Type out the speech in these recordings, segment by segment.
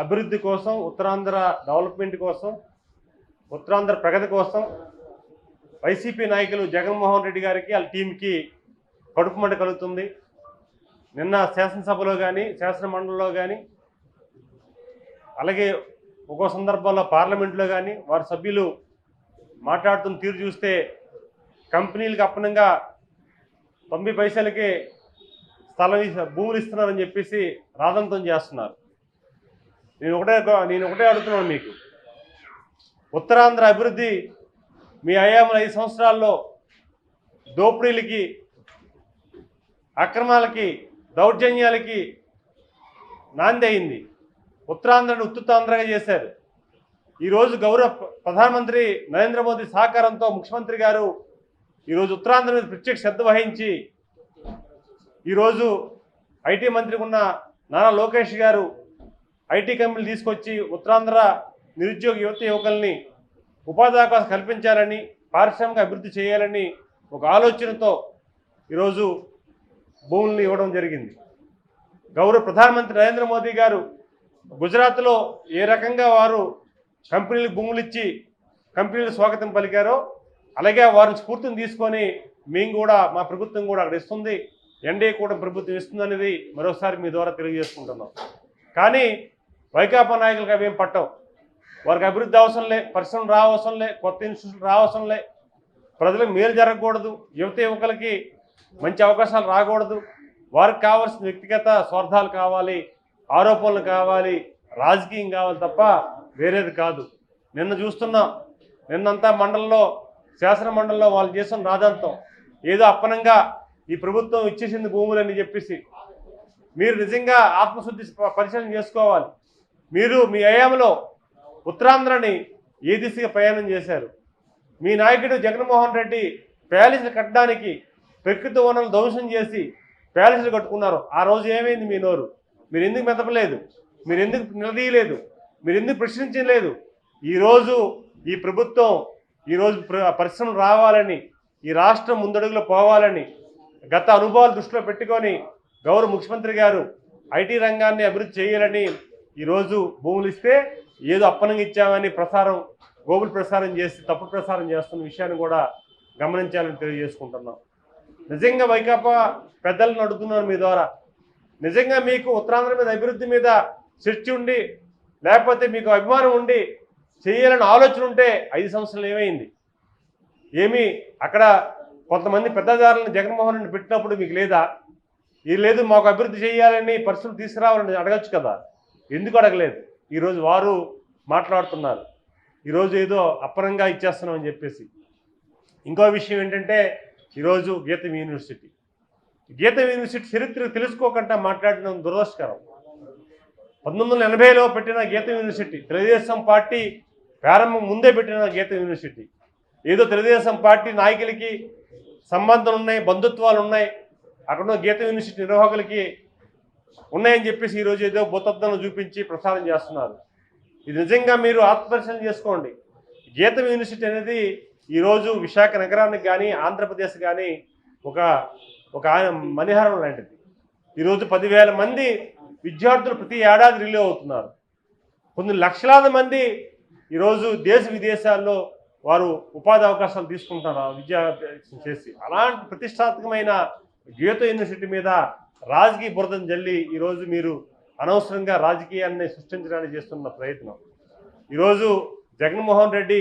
అభివృద్ధి కోసం ఉత్తరాంధ్ర డెవలప్మెంట్ కోసం ఉత్తరాంధ్ర ప్రగతి కోసం వైసీపీ నాయకులు జగన్మోహన్ రెడ్డి గారికి వాళ్ళ టీంకి కడుపు మంట కలుగుతుంది. నిన్న శాసనసభలో కానీ శాసనమండలిలో కానీ అలాగే ఒక్కో సందర్భంలో పార్లమెంట్లో కానీ వారి సభ్యులు మాట్లాడుతున్న తీరు చూస్తే కంపెనీలకు అప్పనంగా తొంభై పైసలకే స్థలం భూములు ఇస్తున్నారని చెప్పేసి రాదంతం చేస్తున్నారు. నేను ఒకటే నేను ఒకటే అడుగుతున్నాను మీకు. ఉత్తరాంధ్ర అభివృద్ధి మీ అయాముల ఐదు సంవత్సరాల్లో దోపిడీలకి అక్రమాలకి దౌర్జన్యాలకి నాంది అయింది. ఉత్తరాంధ్రను ఉత్తుతాంధ్రగా చేశారు. ఈరోజు గౌరవ ప్రధానమంత్రి నరేంద్ర మోదీ సహకారంతో ముఖ్యమంత్రి గారు ఈరోజు ఉత్తరాంధ్ర మీద ప్రత్యేక శ్రద్ధ వహించి ఈరోజు ఐటీ మంత్రి ఉన్న నారా లోకేష్ గారు ఐటీ కంపెనీలు తీసుకొచ్చి ఉత్తరాంధ్ర నిరుద్యోగ యువత యువకుల్ని ఉపాధి అవకాశం కల్పించాలని పారిశ్రామిక అభివృద్ధి చేయాలని ఒక ఆలోచనతో ఈరోజు భూముల్ని ఇవ్వడం జరిగింది. గౌరవ ప్రధానమంత్రి నరేంద్ర మోదీ గారు గుజరాత్లో ఏ రకంగా వారు కంపెనీలకు భూములు ఇచ్చి కంపెనీలు స్వాగతం పలికారో అలాగే వారిని స్ఫూర్తిని తీసుకొని మేము కూడా మా ప్రభుత్వం కూడా అక్కడ ఇస్తుంది. ఎన్డీఏ కూడా ప్రభుత్వం ఇస్తుందనేది మరోసారి మీ ద్వారా తెలియజేసుకుంటున్నాం. కానీ వైకాపా నాయకులకు అవేం పట్టవు. వారికి అభివృద్ధి అవసరం లే పరిశ్రమలు రావసరం లే కొత్త ఇన్స్టిట్యూషన్ రావసరం లే. ప్రజలకు మేలు జరగకూడదు యువత యువకులకి మంచి అవకాశాలు రాకూడదు. వారికి కావాల్సిన వ్యక్తిగత స్వార్థాలు కావాలి ఆరోపణలు కావాలి రాజకీయం కావాలి తప్ప వేరేది కాదు. నిన్న చూస్తున్నాం నిన్నంతా మండలంలో శాసన మండలిలో వాళ్ళు చేసిన రాజంతం. ఏదో అప్పనంగా ఈ ప్రభుత్వం ఇచ్చేసింది భూములని చెప్పేసి. మీరు నిజంగా ఆత్మశుద్ధి పరిశీలన చేసుకోవాలి. మీరు మీ అయాంలో ఉత్తరాంధ్రని ఏ దిశగా ప్రయాణం చేశారు? మీ నాయకుడు జగన్మోహన్ రెడ్డి ప్యాలెస్ని కట్టడానికి ప్రకృతి వనరులు ధ్వంసం చేసి ప్యాలెస్లు కట్టుకున్నారు. ఆ రోజు ఏమైంది మీ నోరు? మీరు ఎందుకు మెదపలేదు? మీరు ఎందుకు నిలదీయలేదు? మీరు ఎందుకు ప్రశ్నించలేదు? ఈరోజు ఈ ప్రభుత్వం ఈరోజు పరిశ్రమలు రావాలని ఈ రాష్ట్రం ముందడుగులో పోవాలని గత అనుభవాలు దృష్టిలో పెట్టుకొని గౌరవ ముఖ్యమంత్రి గారు ఐటీ రంగాన్ని అభివృద్ధి చేయాలని ఈరోజు భూములు ఇస్తే ఏదో అప్పనంగా ఇచ్చామని ప్రసారం గోబుల్ ప్రసారం చేసి తప్పు ప్రసారం చేస్తున్న విషయాన్ని కూడా గమనించాలని తెలియజేసుకుంటున్నాం. నిజంగా వైకాపా పెద్దలను అడుగుతున్నాను మీ ద్వారా. నిజంగా మీకు ఉత్తరాంధ్ర మీద అభివృద్ధి మీద చర్చ ఉండి లేకపోతే మీకు అభిమానం ఉండి చేయాలని ఆలోచన ఉంటే ఐదు సంవత్సరాలు ఏమైంది? ఏమి అక్కడ కొంతమంది పెద్దదారులను జగన్మోహన్ రెడ్డి పెట్టినప్పుడు మీకు లేదా? ఇది లేదు మాకు అభివృద్ధి చేయాలని పరిస్థితులు తీసుకురావాలని అడగచ్చు కదా. ఎందుకు అడగలేదు? ఈరోజు వారు మాట్లాడుతున్నారు. ఈరోజు ఏదో అప్పరంగా ఇచ్చేస్తున్నామని చెప్పేసి. ఇంకో విషయం ఏంటంటే ఈరోజు గీతం యూనివర్సిటీ. గీతం యూనివర్సిటీ చరిత్ర తెలుసుకోకుండా మాట్లాడడం దురదృష్టకరం. పంతొమ్మిది వందల ఎనభైలో పెట్టిన గీతం యూనివర్సిటీ తెలుగుదేశం పార్టీ ప్రారంభం ముందే పెట్టిన గీతం యూనివర్సిటీ. ఏదో తెలుగుదేశం పార్టీ నాయకులకి సంబంధాలు ఉన్నాయి బంధుత్వాలు ఉన్నాయి. అక్కడ ఉన్న గీతం యూనివర్సిటీ నిర్వాహకులకి ఉన్నాయని చెప్పేసి ఈరోజు ఏదో భూతత్వాన్ని చూపించి ప్రసారం చేస్తున్నారు. ఇది నిజంగా మీరు ఆత్మపరిశీలన చేసుకోండి. గీతం యూనివర్సిటీ అనేది ఈరోజు విశాఖ నగరానికి కానీ ఆంధ్రప్రదేశ్ కానీ ఒక ఒక ఆయన మణిహారం లాంటిది. ఈరోజు పదివేల మంది విద్యార్థులు ప్రతి ఏడాది రిలీవ్ అవుతున్నారు. కొన్ని లక్షలాది మంది ఈరోజు దేశ విదేశాల్లో వారు ఉపాధి అవకాశాలు తీసుకుంటున్నారు విద్యా చేసి. అలాంటి ప్రతిష్టాత్మకమైన గీత యూనివర్సిటీ మీద రాజకీయ బురదను జల్లి ఈరోజు మీరు అనవసరంగా రాజకీయాన్ని సృష్టించడానికి చేస్తున్న ప్రయత్నం. ఈరోజు జగన్మోహన్ రెడ్డి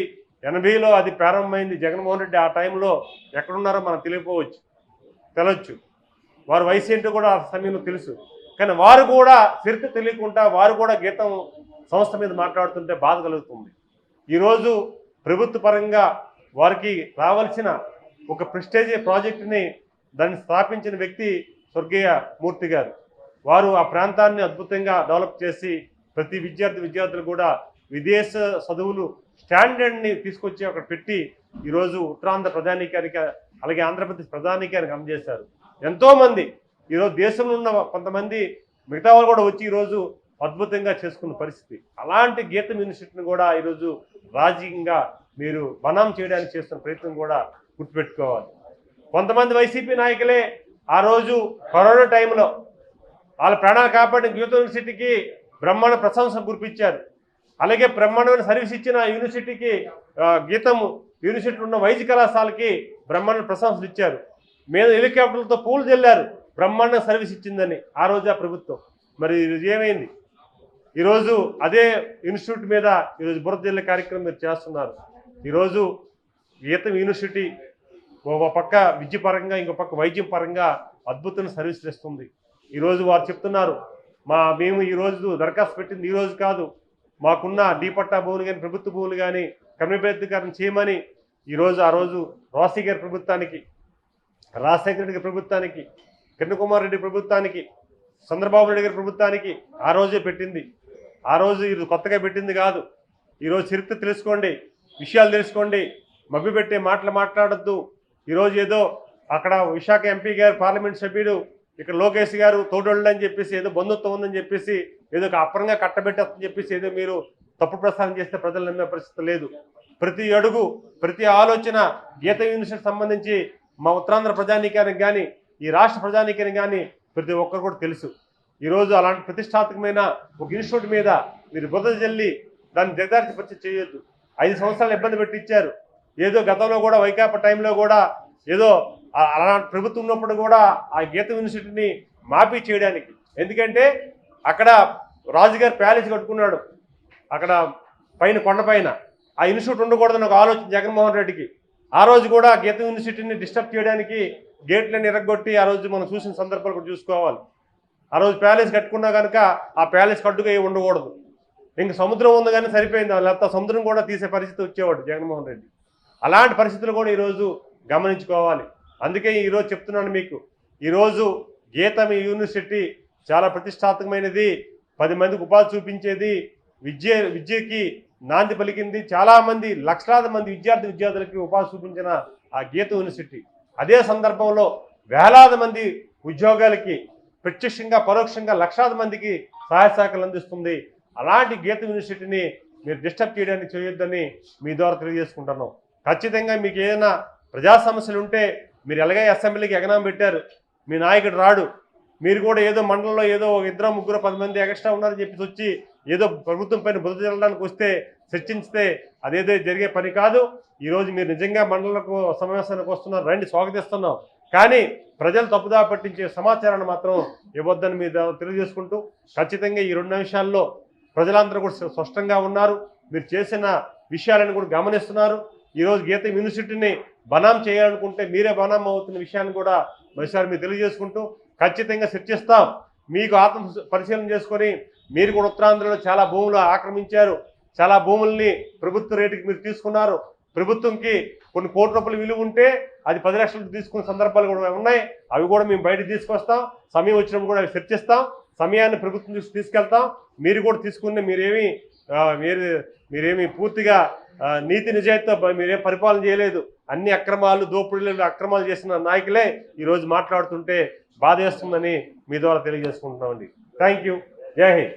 ఎనభైలో అది ప్రారంభమైంది. జగన్మోహన్ రెడ్డి ఆ టైంలో ఎక్కడున్నారో మనం తెలియపోవచ్చు తెలవచ్చు వారు వయసు ఏంటో కూడా ఆ సమయంలో తెలుసు. కానీ వారు కూడా చరిత్ర తెలియకుండా వారు కూడా గీతం సంస్థ మీద మాట్లాడుతుంటే బాధ కలుగుతుంది. ఈరోజు ప్రభుత్వ పరంగా వారికి రావాల్సిన ఒక ప్రెస్టేజ్ ప్రాజెక్టుని దాన్ని స్థాపించిన వ్యక్తి స్వర్గీయ మూర్తి గారు. వారు ఆ ప్రాంతాన్ని అద్భుతంగా డెవలప్ చేసి ప్రతి విద్యార్థి విద్యార్థులు కూడా విదేశ చదువులు స్టాండర్డ్ని తీసుకొచ్చి అక్కడ పెట్టి ఈరోజు ఉత్తరాంధ్ర ప్రధానికారికి అలాగే ఆంధ్రప్రదేశ్ ప్రధానికారికి అందజేశారు. ఎంతోమంది ఈరోజు దేశంలో ఉన్న కొంతమంది మిగతా వాళ్ళు కూడా వచ్చి ఈరోజు అద్భుతంగా చేసుకున్న పరిస్థితి. అలాంటి గీతం యూనివర్సిటీని కూడా ఈరోజు రాజకీయంగా మీరు బనాం చేయడానికి చేస్తున్న ప్రయత్నం కూడా గుర్తుపెట్టుకోవాలి. కొంతమంది వైసీపీ నాయకులే ఆ రోజు కరోనా టైంలో వాళ్ళ ప్రాణాలు కాపాడిన గీత యూనివర్సిటీకి బ్రహ్మాండ ప్రశంస కురిపించారు. అలాగే బ్రహ్మాండమైన సర్వీస్ ఇచ్చిన యూనివర్సిటీకి గీతము యూనివర్సిటీ ఉన్న వైద్య కళాశాలకి బ్రహ్మాండ ప్రశంసలు ఇచ్చారు. మీద హెలికాప్టర్లతో పూలు చెల్లారు బ్రహ్మాండ సర్వీస్ ఇచ్చిందని ఆ రోజు ఆ ప్రభుత్వం. మరి ఈరోజు ఏమైంది? ఈరోజు అదే ఇన్స్టిట్యూట్ మీద ఈరోజు బురద జిల్లా కార్యక్రమం మీరు చేస్తున్నారు. ఈరోజు గీతం యూనివర్సిటీ ఒక పక్క విద్య పరంగా ఇంకో పక్క వైద్యం పరంగా అద్భుతమైన సర్వీసులు ఇస్తుంది ఈరోజు వారు చెప్తున్నారు మా మేము ఈరోజు దరఖాస్తు పెట్టింది ఈరోజు కాదు. మాకున్న డీపట్టా భూములు కానీ ప్రభుత్వ భూములు కానీ క్రమబద్ధీకరణ చేయమని ఈరోజు ఆ రోజు రాసి గారి ప్రభుత్వానికి రాజశేఖర రెడ్డి గారి ప్రభుత్వానికి కిరణ్ రెడ్డి ప్రభుత్వానికి చంద్రబాబు నాయుడు గారి ప్రభుత్వానికి ఆ రోజే పెట్టింది. ఆ రోజు ఇది కొత్తగా పెట్టింది కాదు. ఈరోజు చరిత్ర తెలుసుకోండి విషయాలు తెలుసుకోండి మభ్యపెట్టే మాటలు మాట్లాడొద్దు. ఈరోజు ఏదో అక్కడ విశాఖ ఎంపీ గారు పార్లమెంట్ సభ్యుడు ఇక్కడ లోకేష్ గారు తోడోళ్ళని అని చెప్పేసి ఏదో బంధుత్వం ఉందని చెప్పేసి ఏదో ఒక అప్పరంగా కట్టబెట్టని చెప్పేసి ఏదో మీరు తప్పు ప్రసారం చేస్తే ప్రజలు నమ్మే పరిస్థితి లేదు. ప్రతి అడుగు ప్రతి ఆలోచన గీత యూనివర్సిటీ సంబంధించి మా ఉత్తరాంధ్ర ప్రజానీకానికి కానీ ఈ రాష్ట్ర ప్రజానీకానికి కానీ ప్రతి ఒక్కరు కూడా తెలుసు. ఈరోజు అలాంటి ప్రతిష్టాత్మకమైన ఒక ఇన్స్టిట్యూట్ మీద మీరు బుద్ధ జల్లి దాన్ని దిగదార్చి పరిచయం చేయొద్దు. ఐదు సంవత్సరాలు ఇబ్బంది పెట్టించారు ఏదో గతంలో కూడా వైకాపా టైంలో కూడా ఏదో అలా అలాంటి ప్రభుత్వం ఉన్నప్పుడు కూడా ఆ గీత యూనివర్సిటీని మాఫీ చేయడానికి. ఎందుకంటే అక్కడ రాజుగారు ప్యాలెస్ కట్టుకున్నాడు. అక్కడ పైన కొండపైన ఆ ఇన్స్టిట్యూట్ ఉండకూడదని ఒక ఆలోచన జగన్మోహన్ రెడ్డికి. ఆ రోజు కూడా గీత యూనివర్సిటీని డిస్టర్బ్ చేయడానికి గేట్లను ఎరగొట్టి ఆ రోజు మనం చూసిన సందర్భాలు కూడా చూసుకోవాలి. ఆ రోజు ప్యాలెస్ కట్టుకున్నా కనుక ఆ ప్యాలెస్ కట్టుగా ఉండకూడదు. ఇంక సముద్రం ఉంది కానీ సరిపోయింది. లేకపోతే సముద్రం కూడా తీసే పరిస్థితి వచ్చేవాడు జగన్మోహన్ రెడ్డి. అలాంటి పరిస్థితులు కూడా ఈరోజు గమనించుకోవాలి. అందుకే ఈరోజు చెప్తున్నాను మీకు. ఈరోజు గీతం యూనివర్సిటీ చాలా ప్రతిష్టాత్మకమైనది. పది మందికి ఉపాధి చూపించేది. విద్య విద్యకి నాంది పలికింది. చాలామంది లక్షలాది మంది విద్యార్థి విద్యార్థులకి ఉపాధి చూపించిన ఆ గీత యూనివర్సిటీ. అదే సందర్భంలో వేలాది మంది ఉద్యోగాలకి ప్రత్యక్షంగా పరోక్షంగా లక్షలాది మందికి సహాయ శాఖలు అందిస్తుంది. అలాంటి గీత యూనివర్సిటీని మీరు డిస్టర్బ్ చేయడానికి చేయొద్దని మీ ద్వారా తెలియజేసుకుంటున్నాం. ఖచ్చితంగా మీకు ఏదైనా ప్రజా సమస్యలు ఉంటే మీరు ఎలాగే అసెంబ్లీకి ఎగనాం పెట్టారు మీ నాయకుడు రాడు మీరు కూడా ఏదో మండలంలో ఏదో ఒక ఇద్దరు ముగ్గురు పది మంది ఎక్స్ట్రా ఉన్నారని చెప్పేసి వచ్చి ఏదో ప్రభుత్వం పైన బుద్ధ జల్లడానికి వస్తే చర్చించితే అదేదో జరిగే పని కాదు. ఈరోజు మీరు నిజంగా మండలకు సమావేశానికి వస్తున్నారు రండి స్వాగతిస్తున్నాం. కానీ ప్రజలు తప్పుదా పట్టించే సమాచారాన్ని మాత్రం ఇవ్వద్దని మీరు తెలియజేసుకుంటూ ఖచ్చితంగా ఈ రెండు నిమిషాల్లో ప్రజలందరూ కూడా స్పష్టంగా ఉన్నారు. మీరు చేసిన విషయాలను కూడా గమనిస్తున్నారు. ఈరోజు గీత యూనివర్సిటీని బనాం చేయాలనుకుంటే మీరే బనాం అవుతున్న విషయాన్ని కూడా మరోసారి మీరు తెలియజేసుకుంటూ ఖచ్చితంగా చర్చిస్తాం. మీకు ఆత్మ పరిశీలన చేసుకొని మీరు కూడా ఉత్తరాంధ్రలో చాలా భూములు ఆక్రమించారు. చాలా భూముల్ని ప్రభుత్వ రేటుకి మీరు తీసుకున్నారు. ప్రభుత్వంకి కొన్ని కోట్ల రూపాయలు విలువ ఉంటే అది పది లక్షలు తీసుకున్న సందర్భాలు కూడా ఉన్నాయి. అవి కూడా మేము బయటకు తీసుకొస్తాం. సమయం వచ్చినప్పుడు కూడా అవి చర్చిస్తాం. సమయాన్ని ప్రభుత్వం చూసి తీసుకెళ్తాం. మీరు కూడా తీసుకుని మీరేమి మీరు మీరేమి పూర్తిగా నీతి నిజాయితీతో మీరేం పరిపాలన చేయలేదు. అన్ని అక్రమాలు దోపిడీలు అక్రమాలు చేసిన నాయకులే ఈరోజు మాట్లాడుతుంటే బాధేస్తుందని మీ ద్వారా తెలియజేసుకుంటున్నామండి. థ్యాంక్ యూ జై హింద్.